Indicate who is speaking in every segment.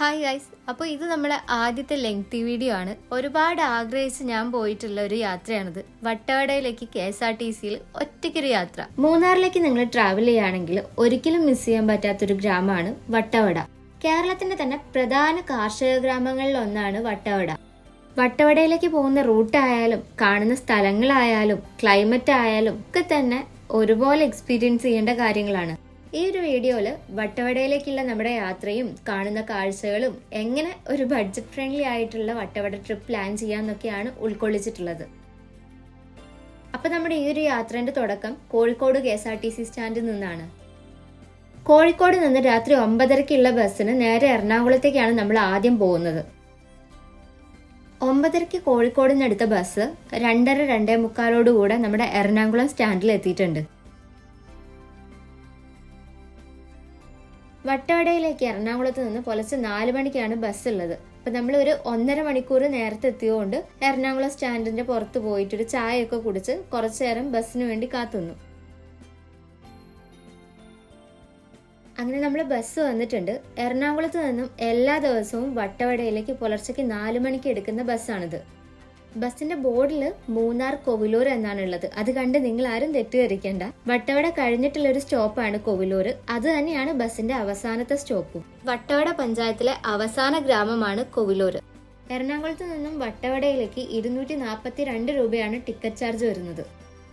Speaker 1: Hi guys അപ്പോൾ ഇത് നമ്മുടെ ആദ്യത്തെ ലെങ്തി വീഡിയോ ആണ്. ഒരുപാട് ആഗ്രഹിച്ച് ഞാൻ പോയിട്ടുള്ള ഒരു യാത്രയാണിത്. വട്ടവടയിലേക്ക് കെ എസ് ആർ ടി സിയിൽ ഒറ്റയ്ക്കൊരു യാത്ര. മൂന്നാറിലേക്ക് നിങ്ങൾ ട്രാവൽ ചെയ്യുകയാണെങ്കിൽ ഒരിക്കലും മിസ് ചെയ്യാൻ പറ്റാത്തൊരു ഗ്രാമമാണ് വട്ടവട. കേരളത്തിന്റെ തന്നെ പ്രധാന കാർഷിക ഗ്രാമങ്ങളിൽ ഒന്നാണ് വട്ടവട. വട്ടവടയിലേക്ക് പോകുന്ന റൂട്ടായാലും കാണുന്ന സ്ഥലങ്ങളായാലും ക്ലൈമറ്റ് ആയാലും ഒക്കെ തന്നെ ഒരുപോലെ എക്സ്പീരിയൻസ് ചെയ്യേണ്ട കാര്യങ്ങളാണ്. ഈ ഒരു വീഡിയോയിൽ വട്ടവടയിലേക്കുള്ള നമ്മുടെ യാത്രയും കാണുന്ന കാഴ്ചകളും എങ്ങനെ ഒരു ബഡ്ജറ്റ് ഫ്രണ്ട്ലി ആയിട്ടുള്ള വട്ടവട ട്രിപ്പ് പ്ലാൻ ചെയ്യാന്നൊക്കെയാണ് ഉൾക്കൊള്ളിച്ചിട്ടുള്ളത്. അപ്പൊ നമ്മുടെ ഈ ഒരു യാത്രേന്റെ തുടക്കം Kozhikode K S R T C സ്റ്റാൻഡിൽ നിന്നാണ്. കോഴിക്കോട് നിന്ന് രാത്രി ഒമ്പതരയ്ക്കുള്ള ബസ്സിന് നേരെ എറണാകുളത്തേക്കാണ് നമ്മൾ ആദ്യം പോകുന്നത്. ഒമ്പതരയ്ക്ക് കോഴിക്കോട് നിന്ന് എടുത്ത ബസ് രണ്ടര രണ്ടേ മുക്കാലോടുകൂടെ നമ്മുടെ എറണാകുളം സ്റ്റാൻഡിൽ എത്തിയിട്ടുണ്ട്. വട്ടവടയിലേക്ക് എറണാകുളത്ത് നിന്ന് പുലർച്ചെ നാല് മണിക്കാണ് ബസ് ഉള്ളത്. അപ്പൊ നമ്മൾ ഒരു ഒന്നര മണിക്കൂർ നേരത്തെ എത്തിയതുകൊണ്ട് എറണാകുളം സ്റ്റാൻഡിന്റെ പുറത്ത് പോയിട്ട് ഒരു ചായയൊക്കെ കുടിച്ച് കുറച്ചു നേരം ബസ്സിന് വേണ്ടി കാത്തുനിന്നു അങ്ങനെ നമ്മൾ ബസ് വന്നിട്ടുണ്ട്. എറണാകുളത്ത് നിന്നും എല്ലാ ദിവസവും വട്ടവടയിലേക്ക് പുലർച്ചയ്ക്ക് നാല് മണിക്ക് എടുക്കുന്ന ബസ്സാണിത് ബസിന്റെ ബോർഡിൽ മൂന്നാർ കൊവിലൂർ എന്നാണ് ഉള്ളത്. അത് കണ്ട് നിങ്ങൾ ആരും തെറ്റിദ്ധരിക്കേണ്ട. വട്ടവട കഴിഞ്ഞിട്ടുള്ള ഒരു സ്റ്റോപ്പാണ് കൊവിലൂർ. അത് തന്നെയാണ് ബസ്സിന്റെ അവസാനത്തെ സ്റ്റോപ്പും. വട്ടവട പഞ്ചായത്തിലെ അവസാന ഗ്രാമമാണ് കൊവിലൂർ. എറണാകുളത്ത് നിന്നും വട്ടവടയിലേക്ക് ഇരുന്നൂറ്റി നാൽപ്പത്തി രണ്ട് രൂപയാണ് ടിക്കറ്റ് ചാർജ് വരുന്നത്.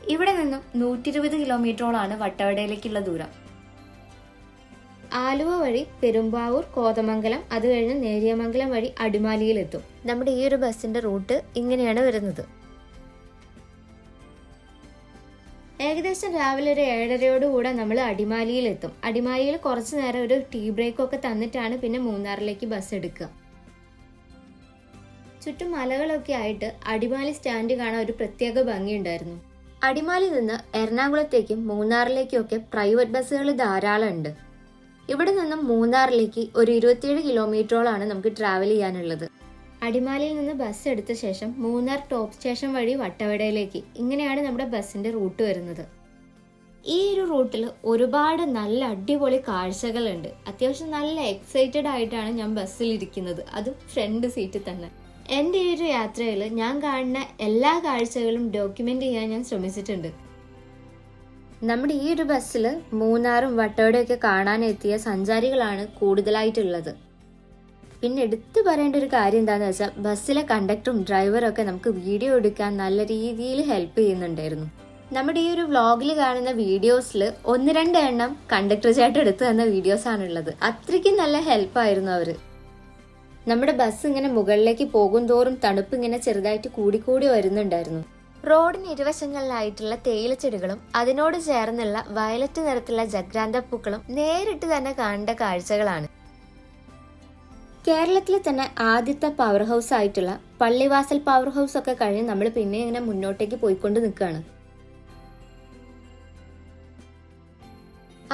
Speaker 1: ഇവിടെ നിന്നും നൂറ്റി ഇരുപത് കിലോമീറ്ററോളാണ് വട്ടവടയിലേക്കുള്ള ദൂരം. ആലുവ വഴി പെരുമ്പാവൂർ കോതമംഗലം അത് കഴിഞ്ഞ് നേരിയമംഗലം വഴി അടിമാലിയിൽ എത്തും നമ്മുടെ ഈ ഒരു ബസ്സിന്റെ റൂട്ട് ഇങ്ങനെയാണ് വരുന്നത്. ഏകദേശം രാവിലെ ഒരു ഏഴരയോടുകൂടെ നമ്മൾ അടിമാലിയിൽ എത്തും അടിമാലിയിൽ കുറച്ചു നേരം ഒരു ടീ ബ്രേക്ക് ഒക്കെ തന്നിട്ടാണ് പിന്നെ മൂന്നാറിലേക്ക് ബസ് എടുക്കുക. ചുറ്റും മലകളൊക്കെ ആയിട്ട് അടിമാലി സ്റ്റാൻഡ് കാണാൻ ഒരു പ്രത്യേക ഭംഗിയുണ്ടായിരുന്നു. അടിമാലി നിന്ന് എറണാകുളത്തേക്കും മൂന്നാറിലേക്കും ഒക്കെ പ്രൈവറ്റ് ബസ്സുകൾ ധാരാളം ഉണ്ട് ഇവിടെ നിന്നും മൂന്നാറിലേക്ക് ഒരു ഇരുപത്തിയേഴ് കിലോമീറ്ററോളാണ് നമുക്ക് ട്രാവൽ ചെയ്യാനുള്ളത്. അടിമാലിയിൽ നിന്ന് ബസ് എടുത്ത ശേഷം മൂന്നാർ ടോപ്പ് സ്റ്റേഷൻ വഴി വട്ടവടയിലേക്ക്. ഇങ്ങനെയാണ് നമ്മുടെ ബസ്സിന്റെ റൂട്ട് വരുന്നത്. ഈ ഒരു റൂട്ടിൽ ഒരുപാട് നല്ല അടിപൊളി കാഴ്ചകളുണ്ട്. അത്യാവശ്യം നല്ല എക്സൈറ്റഡ് ആയിട്ടാണ് ഞാൻ ബസ്സിൽ ഇരിക്കുന്നത്. അതും ഫ്രണ്ട് സീറ്റിൽ തന്നെ. എന്റെ ഈ ഒരു യാത്രയിൽ ഞാൻ കാണുന്ന എല്ലാ കാഴ്ചകളും ഡോക്യുമെന്റ് ചെയ്യാൻ ഞാൻ ശ്രമിച്ചിട്ടുണ്ട്. നമ്മുടെ ഈ ഒരു ബസ്സിൽ മൂന്നാറും വട്ടവടയൊക്കെ കാണാനെത്തിയ സഞ്ചാരികളാണ് കൂടുതലായിട്ടുള്ളത്. പിന്നെ എടുത്തു പറയേണ്ട ഒരു കാര്യം എന്താണെന്ന് വെച്ചാൽ ബസ്സിലെ കണ്ടക്ടറും ഡ്രൈവറും ഒക്കെ നമുക്ക് വീഡിയോ എടുക്കാൻ നല്ല രീതിയിൽ ഹെൽപ്പ് ചെയ്യുന്നുണ്ടായിരുന്നു. നമ്മുടെ ഈ ഒരു വ്ളോഗിൽ കാണുന്ന വീഡിയോസിൽ ഒന്ന് രണ്ട് എണ്ണം കണ്ടക്ടർ ചേട്ടൻ എടുത്തു തന്ന വീഡിയോസ് ആണുള്ളത്. അത്രയ്ക്കും നല്ല ഹെൽപ്പായിരുന്നു അവർ നമ്മുടെ ബസ് ഇങ്ങനെ മുകളിലേക്ക് പോകും തോറും തണുപ്പ് ഇങ്ങനെ ചെറുതായിട്ട് കൂടിക്കൂടി വരുന്നുണ്ടായിരുന്നു. റോഡിന് ഇരുവശങ്ങളിലായിട്ടുള്ള തേയിലച്ചെടികളും അതിനോട് ചേർന്നുള്ള വയലറ്റ് നിറത്തിലുള്ള ജഗ്രാന്ത പൂക്കളും നേരിട്ട് തന്നെ കാണേണ്ട കാഴ്ചകളാണ്. കേരളത്തിലെ തന്നെ ആദ്യത്തെ പവർ ഹൗസ് ആയിട്ടുള്ള പള്ളിവാസൽ പവർ ഹൗസ് ഒക്കെ കഴിഞ്ഞ് നമ്മൾ പിന്നെ ഇങ്ങനെ മുന്നോട്ടേക്ക് പോയിക്കൊണ്ട് നിൽക്കുകയാണ്.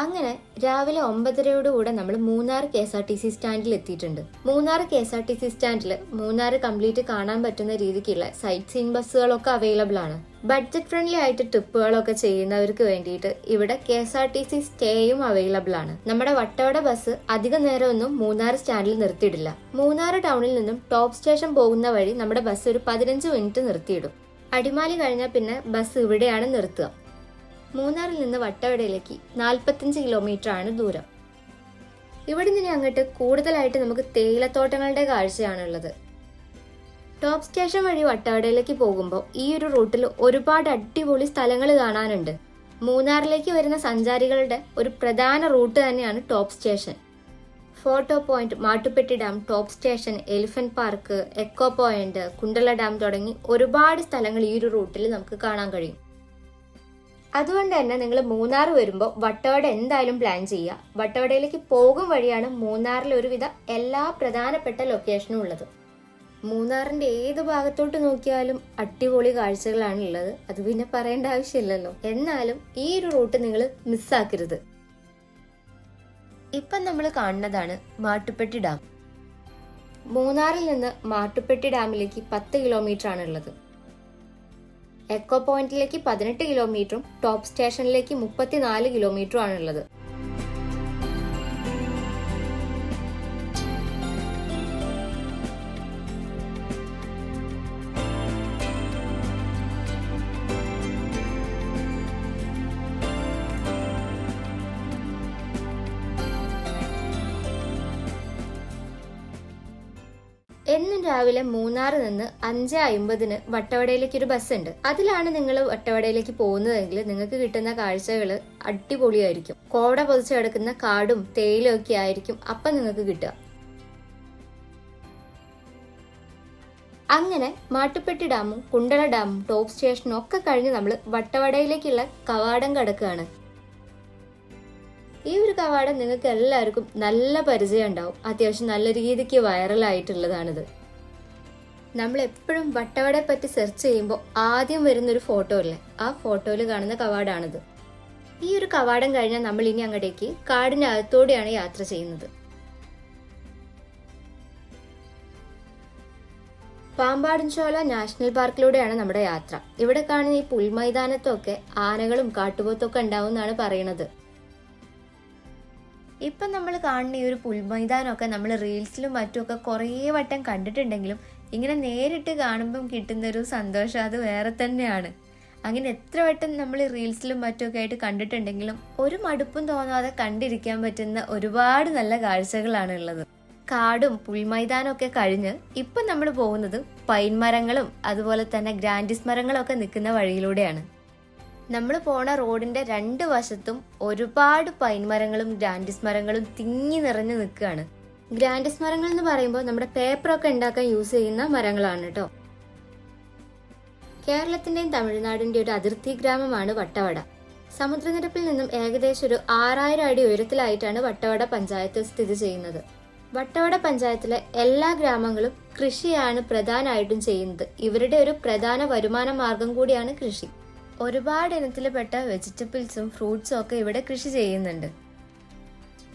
Speaker 1: അങ്ങനെ രാവിലെ ഒമ്പതരയോടുകൂടെ നമ്മൾ Munnar K S R T C സ്റ്റാൻഡിൽ എത്തിയിട്ടുണ്ട്. Munnar K S R T C സ്റ്റാൻഡിൽ മൂന്നാർ കംപ്ലീറ്റ് കാണാൻ പറ്റുന്ന രീതിക്കുള്ള സൈറ്റ് സീയിങ് ബസ്സുകളൊക്കെ അവൈലബിൾ ആണ്. ബഡ്ജറ്റ് ഫ്രണ്ട്ലി ആയിട്ട് ട്രിപ്പുകളൊക്കെ ചെയ്യുന്നവർക്ക് വേണ്ടിയിട്ട് ഇവിടെ K S R T C സ്റ്റേയും അവൈലബിൾ ആണ്. നമ്മുടെ വട്ടവട ബസ് അധിക നേരമൊന്നും മൂന്നാർ സ്റ്റാൻഡിൽ നിർത്തിയിടില്ല. മൂന്നാർ ടൗണിൽ നിന്നും ടോപ്പ് സ്റ്റേഷൻ പോകുന്ന വഴി നമ്മുടെ ബസ് ഒരു പതിനഞ്ച് മിനിറ്റ് നിർത്തിയിടും. അടിമാലി കഴിഞ്ഞാൽ പിന്നെ ബസ് ഇവിടെയാണ് നിർത്തുക. മൂന്നാറിൽ നിന്ന് വട്ടവടയിലേക്ക് നാൽപ്പത്തഞ്ച് കിലോമീറ്റർ ആണ് ദൂരം. ഇവിടെ നിന്ന് അങ്ങോട്ട് കൂടുതലായിട്ട് നമുക്ക് തേയിലത്തോട്ടങ്ങളുടെ കാഴ്ചയാണുള്ളത്. ടോപ്പ് സ്റ്റേഷൻ വഴി വട്ടവടയിലേക്ക് പോകുമ്പോൾ ഈ ഒരു റൂട്ടിൽ ഒരുപാട് അടിപൊളി സ്ഥലങ്ങൾ കാണാനുണ്ട്. മൂന്നാറിലേക്ക് വരുന്ന സഞ്ചാരികളുടെ ഒരു പ്രധാന റൂട്ട് തന്നെയാണ് top station. Photo point Mattupetty dam top station elephant park echo point Kundala dam തുടങ്ങി ഒരുപാട് സ്ഥലങ്ങൾ ഈ ഒരു റൂട്ടിൽ നമുക്ക് കാണാൻ കഴിയും. അതുകൊണ്ട് തന്നെ നിങ്ങൾ മൂന്നാർ വരുമ്പോൾ വട്ടവട എന്തായാലും പ്ലാൻ ചെയ്യുക. വട്ടവടയിലേക്ക് പോകും വഴിയാണ് മൂന്നാറിൽ ഒരുവിധ എല്ലാ പ്രധാനപ്പെട്ട ലൊക്കേഷനും ഉള്ളത്. മൂന്നാറിന്റെ ഏത് ഭാഗത്തോട്ട് നോക്കിയാലും അടിപൊളി കാഴ്ചകളാണ് ഉള്ളത്. അത് പിന്നെ പറയേണ്ട ആവശ്യമില്ലല്ലോ. എന്നാലും ഈ ഒരു റൂട്ട് നിങ്ങൾ മിസ്സാക്കരുത് ഇപ്പം നമ്മൾ കാണുന്നതാണ് മാട്ടുപ്പെട്ടി ഡാം മൂന്നാറിൽ നിന്ന് മാട്ടുപ്പെട്ടി ഡാമിലേക്ക് പത്ത് കിലോമീറ്റർ ആണ് ഉള്ളത്. എക്കോ പോയിന്റിലേക്ക് പതിനെട്ട് കിലോമീറ്ററും ടോപ്പ് സ്റ്റേഷനിലേക്ക് മുപ്പത്തിനാല് കിലോമീറ്ററും ആണുള്ളത്. എന്നും രാവിലെ മൂന്നാറ് നിന്ന് അഞ്ച് അമ്പതിന് വട്ടവടയിലേക്ക് ഒരു ബസ് ഉണ്ട് അതിലാണ് നിങ്ങൾ വട്ടവടയിലേക്ക് പോകുന്നതെങ്കിൽ നിങ്ങൾക്ക് കിട്ടുന്ന കാഴ്ചകൾ അടിപൊളിയായിരിക്കും. കോട പൊതിച്ച് കിടക്കുന്ന കാടും തേയിലും ഒക്കെ ആയിരിക്കും അപ്പം നിങ്ങൾക്ക് കിട്ടുക. അങ്ങനെ മാട്ടുപ്പെട്ടി ഡാമും കുണ്ടള ഡാമും ടോപ്പ് സ്റ്റേഷനും ഒക്കെ കഴിഞ്ഞ് നമ്മൾ വട്ടവടയിലേക്കുള്ള കവാടം കടക്കുകയാണ്. ഈ ഒരു കവാടം നിങ്ങൾക്ക് എല്ലാവർക്കും നല്ല പരിചയം ഉണ്ടാവും. അത്യാവശ്യം നല്ല രീതിക്ക് വൈറലായിട്ടുള്ളതാണിത്. നമ്മൾ എപ്പോഴും വട്ടവടയെ പറ്റി സെർച്ച് ചെയ്യുമ്പോൾ ആദ്യം വരുന്ന ഒരു ഫോട്ടോ അല്ലേ? ആ ഫോട്ടോയിൽ കാണുന്ന കവാടാണിത്. ഈ ഒരു കവാടം കഴിഞ്ഞാൽ നമ്മൾ ഇനി അങ്ങോട്ടേക്ക് കാടിനകത്തോടെയാണ് യാത്ര ചെയ്യുന്നത്. പാമ്പാടൻചോല നാഷണൽ പാർക്കിലൂടെയാണ് നമ്മുടെ യാത്ര. ഇവിടെ കാണുന്ന ഈ പുൽമൈതാനത്തൊക്കെ ആനകളും കാട്ടുപോത്തൊക്കെ ഉണ്ടാവും എന്നാണ് പറയണത് ഇപ്പം നമ്മൾ കാണുന്ന ഈ ഒരു പുൽമൈതാനമൊക്കെ നമ്മൾ റീൽസിലും മറ്റുമൊക്കെ കുറേ വട്ടം കണ്ടിട്ടുണ്ടെങ്കിലും ഇങ്ങനെ നേരിട്ട് കാണുമ്പം കിട്ടുന്ന ഒരു സന്തോഷം അത് വേറെ തന്നെയാണ്. അങ്ങനെ എത്ര വട്ടം നമ്മൾ റീൽസിലും മറ്റുമൊക്കെ ആയിട്ട് കണ്ടിട്ടുണ്ടെങ്കിലും ഒരു മടുപ്പും തോന്നാതെ കണ്ടിരിക്കാൻ പറ്റുന്ന ഒരുപാട് നല്ല കാഴ്ചകളാണ് ഉള്ളത്. കാടും പുൽമൈതാനും ഒക്കെ കഴിഞ്ഞ് ഇപ്പം നമ്മൾ പോകുന്നത് പൈൻ മരങ്ങളും അതുപോലെ തന്നെ ഗ്രാൻഡിസ് മരങ്ങളൊക്കെ നിൽക്കുന്ന വഴിയിലൂടെയാണ്. നമ്മൾ പോണ റോഡിന്റെ രണ്ട് വശത്തും ഒരുപാട് പൈൻ മരങ്ങളും ഗ്രാൻഡിസ് മരങ്ങളും തിങ്ങി നിറഞ്ഞു നിൽക്കുകയാണ്. ഗ്രാൻഡിസ് മരങ്ങൾ എന്ന് പറയുമ്പോൾ നമ്മുടെ പേപ്പറൊക്കെ ഉണ്ടാക്കാൻ യൂസ് ചെയ്യുന്ന മരങ്ങളാണ് കേട്ടോ കേരളത്തിന്റെയും തമിഴ്നാടിന്റെയും ഒരു അതിർത്തി ഗ്രാമമാണ് വട്ടവട. സമുദ്രനിരപ്പിൽ നിന്നും ഏകദേശം ഒരു ആറായിരം അടി ഉയരത്തിലായിട്ടാണ് വട്ടവട പഞ്ചായത്ത് സ്ഥിതി ചെയ്യുന്നത്. വട്ടവട പഞ്ചായത്തിലെ എല്ലാ ഗ്രാമങ്ങളും കൃഷിയാണ് പ്രധാനമായിട്ടും ചെയ്യുന്നത്. ഇവരുടെ ഒരു പ്രധാന വരുമാന മാർഗം കൂടിയാണ് കൃഷി. ഒരുപാട് ഇനത്തിൽപ്പെട്ട വെജിറ്റബിൾസും ഫ്രൂട്ട്സും ഒക്കെ ഇവിടെ കൃഷി ചെയ്യുന്നുണ്ട്.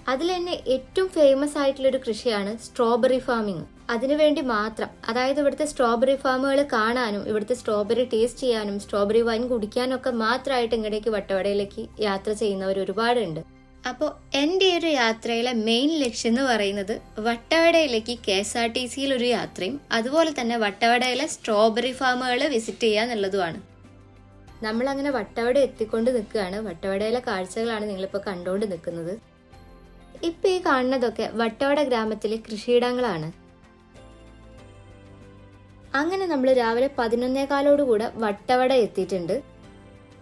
Speaker 1: അതിൽ തന്നെ ഏറ്റവും ഫേമസ് ആയിട്ടുള്ളൊരു കൃഷിയാണ് സ്ട്രോബെറി ഫാമിംഗ് അതിനുവേണ്ടി മാത്രം അതായത് ഇവിടുത്തെ സ്ട്രോബെറി ഫാമുകൾ കാണാനും ഇവിടുത്തെ സ്ട്രോബെറി ടേസ്റ്റ് ചെയ്യാനും സ്ട്രോബെറി വൈൻ കുടിക്കാനും ഒക്കെ മാത്രമായിട്ട് ഇങ്ങടേക്ക് വട്ടവടയിലേക്ക് യാത്ര ചെയ്യുന്നവർ ഒരുപാടുണ്ട്. അപ്പോൾ എന്റെ ഒരു യാത്രയിലെ മെയിൻ ലക്ഷ്യം എന്ന് പറയുന്നത് വട്ടവടയിലേക്ക് കെ എസ് ആർ ടി സിയിൽ ഒരു യാത്രയും അതുപോലെ തന്നെ വട്ടവടയിലെ സ്ട്രോബെറി ഫാമുകൾ വിസിറ്റ് ചെയ്യുക എന്നുള്ളതുമാണ് നമ്മളങ്ങനെ വട്ടവട എത്തിക്കൊണ്ട് നിൽക്കുകയാണ്. വട്ടവടയിലെ കാഴ്ചകളാണ് നിങ്ങളിപ്പോൾ കണ്ടുകൊണ്ട് നിൽക്കുന്നത്. ഇപ്പം ഈ കാണുന്നതൊക്കെ വട്ടവട ഗ്രാമത്തിലെ കൃഷിയിടങ്ങളാണ്. അങ്ങനെ നമ്മൾ രാവിലെ പതിനൊന്നേകാലോടുകൂടെ വട്ടവട എത്തിയിട്ടുണ്ട്.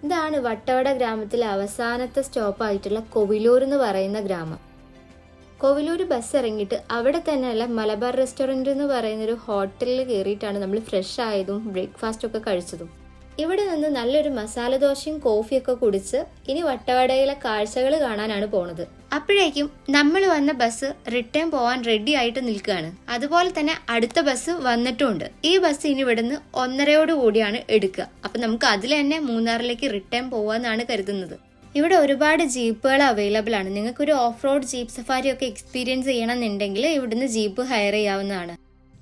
Speaker 1: ഇതാണ് വട്ടവട ഗ്രാമത്തിലെ അവസാനത്തെ സ്റ്റോപ്പായിട്ടുള്ള കൊവിലൂർ എന്ന് പറയുന്ന ഗ്രാമം. കൊവിലൂർ ബസ് ഇറങ്ങിയിട്ട് അവിടെ തന്നെയുള്ള മലബാർ റെസ്റ്റോറന്റ് എന്ന് പറയുന്നൊരു ഹോട്ടലിൽ കയറിയിട്ടാണ് നമ്മൾ ഫ്രഷ് ആയതും ബ്രേക്ക്ഫാസ്റ്റ് ഒക്കെ കഴിച്ചതും. ഇവിടെ നിന്ന് നല്ലൊരു മസാല ദോശയും കോഫിയൊക്കെ കുടിച്ച് ഇനി വട്ടവടയിലെ കാഴ്ചകൾ കാണാനാണ് പോണത്. അപ്പോഴേക്കും നമ്മൾ വന്ന ബസ് റിട്ടേൺ പോവാൻ റെഡി ആയിട്ട് നിൽക്കുകയാണ്. അതുപോലെ തന്നെ അടുത്ത ബസ് വന്നിട്ടുണ്ട്. ഈ ബസ് ഇനി ഇവിടുന്ന് ഒന്നരയോട് കൂടിയാണ് എടുക്കുക. അപ്പൊ നമുക്ക് അതിൽ തന്നെ മൂന്നാറിലേക്ക് റിട്ടേൺ പോവാന്നാണ് കരുതുന്നത്. ഇവിടെ ഒരുപാട് ജീപ്പുകൾ അവൈലബിൾ ആണ്. നിങ്ങൾക്ക് ഒരു ഓഫ് റോഡ് ജീപ്പ് സഫാരി ഒക്കെ എക്സ്പീരിയൻസ് ചെയ്യണമെന്നുണ്ടെങ്കിൽ ഇവിടുന്ന് ജീപ്പ് ഹയർ ചെയ്യാവുന്നതാണ്.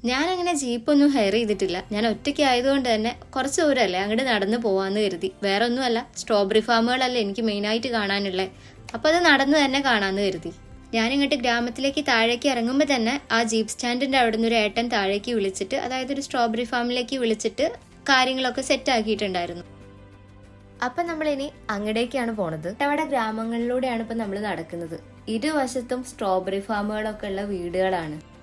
Speaker 1: ഞാൻ അങ്ങനെ ജീപ്പൊന്നും ഹയർ ചെയ്തിട്ടില്ല. ഞാൻ ഒറ്റയ്ക്ക് ആയതുകൊണ്ട് തന്നെ കുറച്ച് ദൂരമല്ലേ അങ്ങോട്ട് നടന്നു പോവാന്ന് കരുതി. വേറെ ഒന്നുമല്ല സ്ട്രോബെറി ഫാമുകളല്ലേ എനിക്ക് മെയിനായിട്ട് കാണാനുള്ളത് അപ്പോൾ അത് നടന്നു തന്നെ കാണാമെന്ന് കരുതി. ഞാനിങ്ങോട്ട് ഗ്രാമത്തിലേക്ക് താഴേക്ക് ഇറങ്ങുമ്പോൾ തന്നെ ആ ജീപ്പ് സ്റ്റാൻഡിന്റെ അവിടെ നിന്ന് ഒരു ഏട്ടൻ താഴേക്ക് വിളിച്ചിട്ട് അതായത് ഒരു സ്ട്രോബെറി ഫാമിലേക്ക് വിളിച്ചിട്ട് കാര്യങ്ങളൊക്കെ സെറ്റ് ആക്കിയിട്ടുണ്ടായിരുന്നു. അപ്പം നമ്മളിനി അങ്ങടേക്കാണ് പോണത്. അവിടെ ഗ്രാമങ്ങളിലൂടെയാണ് ഇപ്പം നമ്മൾ നടക്കുന്നത്. ഇരുവശത്തും സ്ട്രോബെറി ഫാമുകളൊക്കെ ഉള്ള വീടുകളാണ്.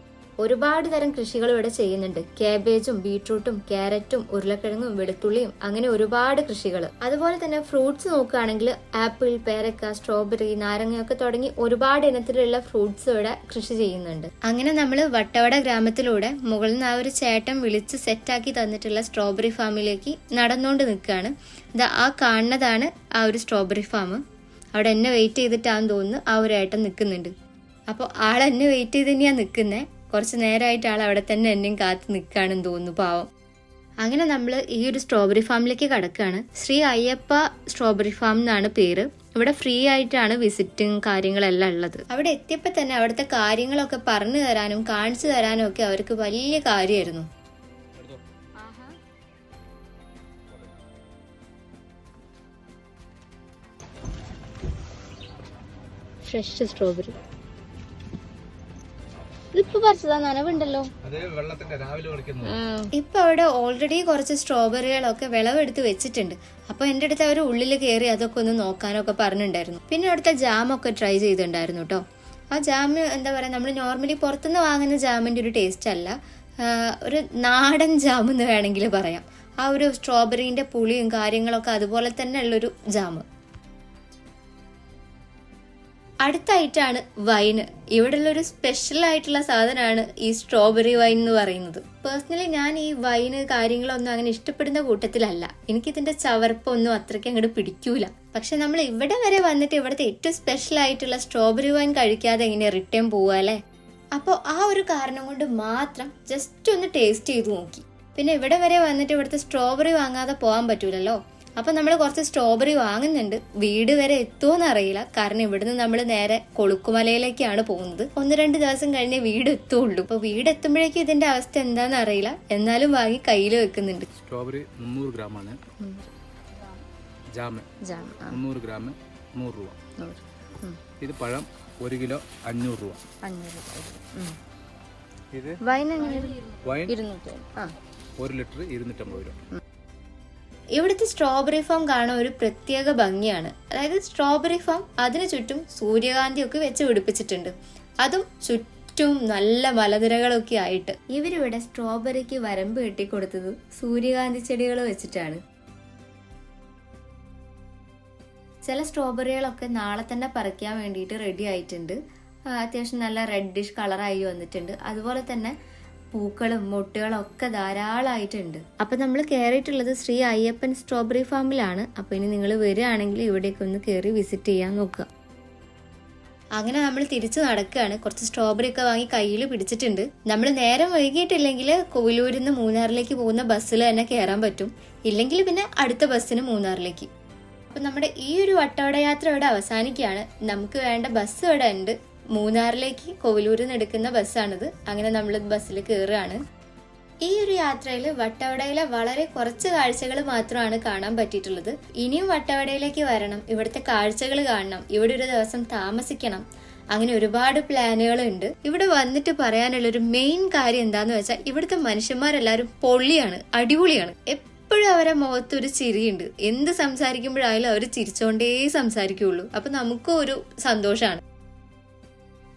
Speaker 1: ഒരുപാട് തരം കൃഷികൾ ഇവിടെ ചെയ്യുന്നുണ്ട്. കാബേജും ബീട്രൂട്ടും ക്യാരറ്റും ഉരുളക്കിഴങ്ങും വെളുത്തുള്ളിയും അങ്ങനെ ഒരുപാട് കൃഷികൾ അതുപോലെ തന്നെ ഫ്രൂട്ട്സ് നോക്കുകയാണെങ്കിൽ ആപ്പിൾ പേരക്ക സ്ട്രോബെറി നാരങ്ങയൊക്കെ തുടങ്ങി ഒരുപാട് ഇനത്തിലുള്ള ഫ്രൂട്ട്സ് ഇവിടെ കൃഷി ചെയ്യുന്നുണ്ട്. അങ്ങനെ നമ്മൾ വട്ടവട ഗ്രാമത്തിലൂടെ മുകളിൽ നിന്ന് ആ ഒരു ചേട്ടൻ വിളിച്ച് സെറ്റാക്കി തന്നിട്ടുള്ള സ്ട്രോബെറി ഫാമിലേക്ക് നടന്നുകൊണ്ട് നിൽക്കുകയാണ്. ആ കാണുന്നതാണ് ആ ഒരു സ്ട്രോബെറി ഫാം അവിടെ എന്നെ വെയിറ്റ് ചെയ്തിട്ടാന്ന് തോന്നുന്നു ആ ഒരു ഏട്ടൻ നിൽക്കുന്നുണ്ട്. അപ്പോൾ ആൾ വെയിറ്റ് ചെയ്ത് തന്നെയാണ് നിൽക്കുന്നത് കുറച്ച് നേരമായിട്ട് ആൾ അവിടെ തന്നെ എന്നെയും കാത്ത് നിൽക്കുകയാണെന്ന് തോന്നുന്നു പാവം. അങ്ങനെ നമ്മൾ ഈ ഒരു സ്ട്രോബെറി ഫാമിലേക്ക് കടക്കുകയാണ് ശ്രീ അയ്യപ്പ സ്ട്രോബെറി ഫാം എന്നാണ് പേര്. ഇവിടെ ഫ്രീ ആയിട്ടാണ് വിസിറ്റും കാര്യങ്ങളെല്ലാം ഉള്ളത്. അവിടെ എത്തിയപ്പോൾ തന്നെ അവിടുത്തെ കാര്യങ്ങളൊക്കെ പറഞ്ഞു തരാനും കാണിച്ചു തരാനും ഒക്കെ അവർക്ക് വലിയ കാര്യമായിരുന്നു. Fresh strawberry. ഇതിപ്പോ പറിച്ചതാ നനവുണ്ടല്ലോ.
Speaker 2: അത് വെള്ളത്തിന്റെ രാവിലെ കളിക്കുന്നത്.
Speaker 1: ഇപ്പൊ അവിടെ ഓൾറെഡി കുറച്ച് സ്ട്രോബെറികളൊക്കെ വിളവെടുത്ത് വെച്ചിട്ടുണ്ട്. അപ്പൊ എന്റെ അടുത്ത് അവർ ഉള്ളിൽ കയറി അതൊക്കെ ഒന്ന് നോക്കാനൊക്കെ പറഞ്ഞിട്ടുണ്ടായിരുന്നു. പിന്നെ അവിടുത്തെ ജാമൊക്കെ ട്രൈ ചെയ്തിട്ടുണ്ടായിരുന്നു കേട്ടോ ആ ജാം എന്താ പറയാ നമ്മൾ നോർമലി പുറത്തുനിന്ന് വാങ്ങുന്ന ജാമിന്റെ ഒരു ടേസ്റ്റ് അല്ല. ഒരു നാടൻ ജാം എന്ന് വേണമെങ്കിൽ പറയാം. ആ ഒരു സ്ട്രോബെറീന്റെ പുളിയും കാര്യങ്ങളൊക്കെ അതുപോലെ തന്നെ ഉള്ളൊരു ജാമ് അടുത്തായിട്ടാണ് വൈന്. ഇവിടെയുള്ള ഒരു സ്പെഷ്യൽ ആയിട്ടുള്ള സാധനമാണ് ഈ സ്ട്രോബെറി വൈൻ എന്ന് പറയുന്നത്. പേഴ്സണലി ഞാൻ ഈ വൈന് കാര്യങ്ങളൊന്നും അങ്ങനെ ഇഷ്ടപ്പെടുന്ന കൂട്ടത്തിലല്ല. എനിക്കിതിന്റെ ചവർപ്പൊന്നും അത്രയ്ക്ക് അങ്ങോട്ട് പിടിക്കൂല. പക്ഷെ നമ്മൾ ഇവിടെ വരെ വന്നിട്ട് ഇവിടുത്തെ ഏറ്റവും സ്പെഷ്യൽ ആയിട്ടുള്ള സ്ട്രോബെറി വൈൻ കഴിക്കാതെ എങ്ങനെ റിട്ടേൺ പോവുക അല്ലേ? അപ്പോൾ ആ ഒരു കാരണം കൊണ്ട് മാത്രം ജസ്റ്റ് ഒന്ന് ടേസ്റ്റ് ചെയ്ത് നോക്കി. പിന്നെ ഇവിടെ വരെ വന്നിട്ട് ഇവിടുത്തെ സ്ട്രോബെറി വാങ്ങാതെ പോകാൻ പറ്റൂലല്ലോ? അപ്പൊ നമ്മൾ കുറച്ച് സ്ട്രോബെറി വാങ്ങുന്നുണ്ട്. വീട് വരെ എത്തുമോന്ന് അറിയില്ല. കാരണം ഇവിടുന്ന് നമ്മൾ നേരെ കൊളുക്കുമലയിലേക്കാണ് പോകുന്നത്. ഒന്ന് രണ്ട് ദിവസം കഴിഞ്ഞേ വീട് എത്തുള്ളൂ. അപ്പൊ വീട് എത്തുമ്പോഴേക്കും ഇതിന്റെ അവസ്ഥ എന്താണെന്ന് അറിയില്ല. എന്നാലും വാങ്ങി കയ്യിൽ വെക്കുന്നുണ്ട്.
Speaker 2: സ്ട്രോബെറി മുന്നൂറ്
Speaker 1: ഗ്രാം ആണ്
Speaker 2: മുന്നൂറ് ഗ്രാം നൂറ് രൂപ. ഇത് പഴം ഒരു കിലോ അഞ്ഞൂറ് രൂപ. ഇത്
Speaker 1: വൈൻ
Speaker 2: ഒരു ലിറ്റർ ഇരുന്നൂറ്റമ്പത് രൂപ.
Speaker 1: ഇവിടുത്തെ സ്ട്രോബെറി ഫാം കാണാൻ ഒരു പ്രത്യേക ഭംഗിയാണ്. അതായത് സ്ട്രോബെറി ഫാം അതിനു ചുറ്റും സൂര്യകാന്തി ഒക്കെ വെച്ച് പിടിപ്പിച്ചിട്ടുണ്ട്. അതും ചുറ്റും നല്ല മലനിരകളൊക്കെ ആയിട്ട്. ഇവരിവിടെ സ്ട്രോബെറിക്ക് വരമ്പ് കെട്ടിക്കൊടുത്തത് സൂര്യകാന്തി ചെടികൾ വെച്ചിട്ടാണ്. ചില സ്ട്രോബെറികളൊക്കെ നാളെ തന്നെ പറിക്കാൻ വേണ്ടിയിട്ട് റെഡി ആയിട്ടുണ്ട്. അത്യാവശ്യം നല്ല റെഡിഷ് കളറായി വന്നിട്ടുണ്ട്. അതുപോലെ തന്നെ പൂക്കളും മൊട്ടുകളും ഒക്കെ ധാരാളമായിട്ടുണ്ട് അപ്പൊ നമ്മൾ കയറിയിട്ടുള്ളത് ശ്രീ അയ്യപ്പൻ സ്ട്രോബെറി ഫാമിലാണ്. അപ്പൊ ഇനി നിങ്ങൾ വരികയാണെങ്കിൽ ഇവിടേക്ക് ഒന്ന് കയറി വിസിറ്റ് ചെയ്യാൻ നോക്കുക. അങ്ങനെ നമ്മൾ തിരിച്ചു നടക്കുകയാണ്. കുറച്ച് സ്ട്രോബെറി ഒക്കെ വാങ്ങി കയ്യിൽ പിടിച്ചിട്ടുണ്ട്. നമ്മൾ നേരം വൈകിട്ടില്ലെങ്കിൽ കോവിലൂരിൽ നിന്ന് മൂന്നാറിലേക്ക് പോകുന്ന ബസ്സിൽ തന്നെ കയറാൻ പറ്റും. ഇല്ലെങ്കിൽ പിന്നെ അടുത്ത ബസ്സിന് മൂന്നാറിലേക്ക്. അപ്പൊ നമ്മുടെ ഈ ഒരു വട്ടവട യാത്ര ഇവിടെ അവസാനിക്കുകയാണ്. നമുക്ക് വേണ്ട ബസ് ഇവിടെ ഉണ്ട്. മൂന്നാറിലേക്ക് കോവിലൂരിൽ നിന്ന് എടുക്കുന്ന ബസ്സാണിത്. അങ്ങനെ നമ്മൾ ബസ്സിൽ കയറുകയാണ്. ഈ ഒരു യാത്രയിൽ വട്ടവടയിലെ വളരെ കുറച്ച് കാഴ്ചകൾ മാത്രമാണ് കാണാൻ പറ്റിയിട്ടുള്ളത്. ഇനിയും വട്ടവടയിലേക്ക് വരണം ഇവിടുത്തെ കാഴ്ചകൾ കാണണം ഇവിടെ ഒരു ദിവസം താമസിക്കണം. അങ്ങനെ ഒരുപാട് പ്ലാനുകളുണ്ട്. ഇവിടെ വന്നിട്ട് പറയാനുള്ള ഒരു മെയിൻ കാര്യം എന്താന്ന് വെച്ചാൽ ഇവിടുത്തെ മനുഷ്യന്മാരെല്ലാവരും പൊള്ളിയാണ് അടിപൊളിയാണ്. എപ്പോഴും അവരെ മുഖത്ത് ഒരു ചിരിയുണ്ട്. എന്ത് സംസാരിക്കുമ്പോഴായാലും അവർ ചിരിച്ചോണ്ടേ സംസാരിക്കുള്ളൂ. അപ്പൊ നമുക്കും ഒരു സന്തോഷമാണ്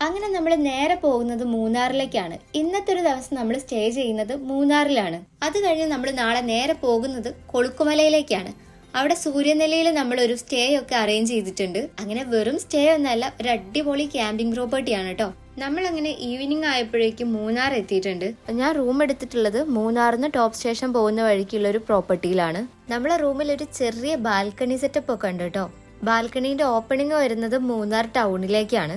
Speaker 1: അങ്ങനെ നമ്മൾ നേരെ പോകുന്നത് മൂന്നാറിലേക്കാണ്. ഇന്നത്തെ ഒരു ദിവസം നമ്മൾ സ്റ്റേ ചെയ്യുന്നത് മൂന്നാറിലാണ്. അത് കഴിഞ്ഞ് നമ്മൾ നാളെ നേരെ പോകുന്നത് കൊളുക്കുമലയിലേക്കാണ്. അവിടെ സൂര്യനെലയിൽ നമ്മൾ ഒരു സ്റ്റേ ഒക്കെ അറേഞ്ച് ചെയ്തിട്ടുണ്ട്. അങ്ങനെ വെറും സ്റ്റേ ഒന്നല്ല ഒരു അടിപൊളി ക്യാമ്പിംഗ് പ്രോപ്പർട്ടിയാണ് കേട്ടോ നമ്മൾ അങ്ങനെ ഈവനിങ് ആയപ്പോഴേക്കും മൂന്നാർ എത്തിയിട്ടുണ്ട്. ഞാൻ റൂം എടുത്തിട്ടുള്ളത് മൂന്നാറിന്ന് ടോപ്പ് സ്റ്റേഷൻ പോകുന്ന വഴിക്കുള്ള ഒരു പ്രോപ്പർട്ടിയിലാണ്. നമ്മളെ റൂമിൽ ഒരു ചെറിയ ബാൽക്കണി സെറ്റപ്പ് ഒക്കെ ഉണ്ട് കേട്ടോ ബാൽക്കണീന്റെ ഓപ്പണിംഗ് വരുന്നത് മൂന്നാർ ടൗണിലേക്കാണ്.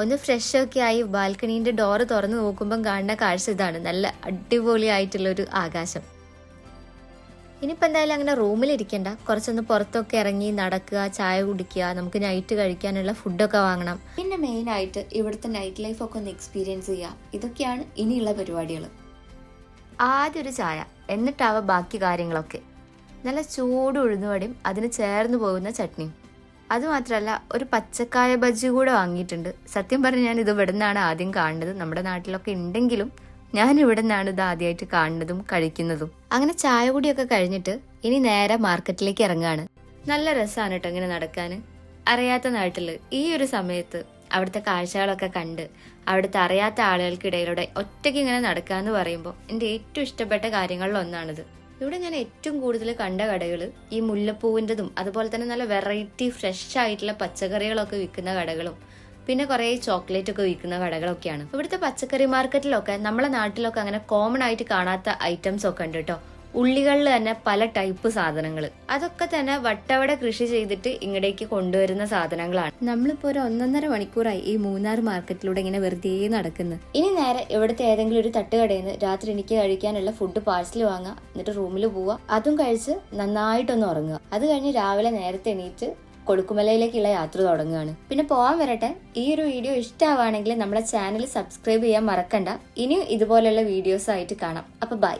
Speaker 1: ഒന്ന് ഫ്രഷ് ഒക്കെ ആയി ബാൽക്കണീന്റെ ഡോറ് തുറന്നു നോക്കുമ്പം കാണുന്ന കാഴ്ച ഇതാണ്. നല്ല അടിപൊളിയായിട്ടുള്ളൊരു ആകാശം. ഇനിയിപ്പോൾ എന്തായാലും അങ്ങനെ റൂമിൽ ഇരിക്കണ്ട. കുറച്ചൊന്ന് പുറത്തൊക്കെ ഇറങ്ങി നടക്കുക ചായ കുടിക്കുക നമുക്ക് നൈറ്റ് കഴിക്കാനുള്ള ഫുഡൊക്കെ വാങ്ങണം. പിന്നെ മെയിനായിട്ട് ഇവിടുത്തെ നൈറ്റ് ലൈഫ് ഒക്കെ ഒന്ന് എക്സ്പീരിയൻസ് ചെയ്യുക ഇതൊക്കെയാണ് ഇനിയുള്ള പരിപാടികൾ. ആദ്യം ഒരു ചായ എന്നിട്ടാവാം ബാക്കി കാര്യങ്ങളൊക്കെ. നല്ല ചൂട് ഉഴുന്നുവടയും അതിന് ചേർന്ന് പോകുന്ന ചട്നിയും. അതുമാത്രമല്ല ഒരു പച്ചക്കായ ബജ്ജി കൂടെ വാങ്ങിയിട്ടുണ്ട്. സത്യം പറഞ്ഞാൽ ഞാൻ ഇത് ഇവിടെ നിന്നാണ് ആദ്യം കാണുന്നത്. നമ്മുടെ നാട്ടിലൊക്കെ ഉണ്ടെങ്കിലും ഞാൻ ഇവിടെ നിന്നാണ് ഇത് ആദ്യമായിട്ട് കാണുന്നതും കഴിക്കുന്നതും. അങ്ങനെ ചായ കൂടിയൊക്കെ കഴിഞ്ഞിട്ട് ഇനി നേരെ മാർക്കറ്റിലേക്ക് ഇറങ്ങാണ്. നല്ല രസമാണ് കേട്ടോ ഇങ്ങനെ നടക്കാൻ അറിയാത്ത നാട്ടിൽ ഈ ഒരു സമയത്ത് അവിടുത്തെ കാഴ്ചകളൊക്കെ കണ്ട് അവിടുത്തെ അറിയാത്ത ആളുകൾക്കിടയിലൂടെ ഒറ്റയ്ക്ക് ഇങ്ങനെ നടക്കുക എന്ന് പറയുമ്പോൾ എന്റെ ഏറ്റവും ഇഷ്ടപ്പെട്ട കാര്യങ്ങളിൽ ഒന്നാണിത്. ഇവിടെ ഞാൻ ഏറ്റവും കൂടുതൽ കണ്ട കടകൾ ഈ മുല്ലപ്പൂവിന്റെതും അതുപോലെ തന്നെ നല്ല വെറൈറ്റി ഫ്രഷ് ആയിട്ടുള്ള പച്ചക്കറികളൊക്കെ വിൽക്കുന്ന കടകളും പിന്നെ കുറേ ചോക്ലേറ്റ് ഒക്കെ വിൽക്കുന്ന കടകളൊക്കെയാണ്. ഇവിടുത്തെ പച്ചക്കറി മാർക്കറ്റിലൊക്കെ നമ്മളെ നാട്ടിലൊക്കെ അങ്ങനെ കോമൺ ആയിട്ട് കാണാത്ത ഐറ്റംസ് ഒക്കെ ഉണ്ട് കേട്ടോ ഉള്ളികളിൽ തന്നെ പല ടൈപ്പ് സാധനങ്ങൾ അതൊക്കെ തന്നെ വട്ടവട കൃഷി ചെയ്തിട്ട് ഇങ്ങടേക്ക് കൊണ്ടുവരുന്ന സാധനങ്ങളാണ്. നമ്മളിപ്പോ ഒരു ഒന്നൊന്നര മണിക്കൂറായി ഈ മൂന്നാർ മാർക്കറ്റിലൂടെ ഇങ്ങനെ വെറുതെ നടക്കുന്നു. ഇനി നേരെ ഇവിടുത്തെ ഏതെങ്കിലും ഒരു തട്ടുകടയിൽ നിന്ന് രാത്രി എനിക്ക് കഴിക്കാനുള്ള ഫുഡ് പാഴ്സൽ വാങ്ങുക എന്നിട്ട് റൂമിൽ പോവുക അതും കഴിച്ച് നന്നായിട്ടൊന്ന് ഉറങ്ങുക. അത് കഴിഞ്ഞ് രാവിലെ നേരത്തെ എണീറ്റ് കൊടുക്കുമലയിലേക്കുള്ള യാത്ര തുടങ്ങുകയാണ്. പിന്നെ പോകാൻ വരട്ടെ. ഈ ഒരു വീഡിയോ ഇഷ്ടമാവുകയാണെങ്കിൽ നമ്മുടെ ചാനൽ സബ്സ്ക്രൈബ് ചെയ്യാൻ മറക്കണ്ട. ഇനിയും ഇതുപോലെയുള്ള വീഡിയോസ് ആയിട്ട് കാണാം. അപ്പൊ ബൈ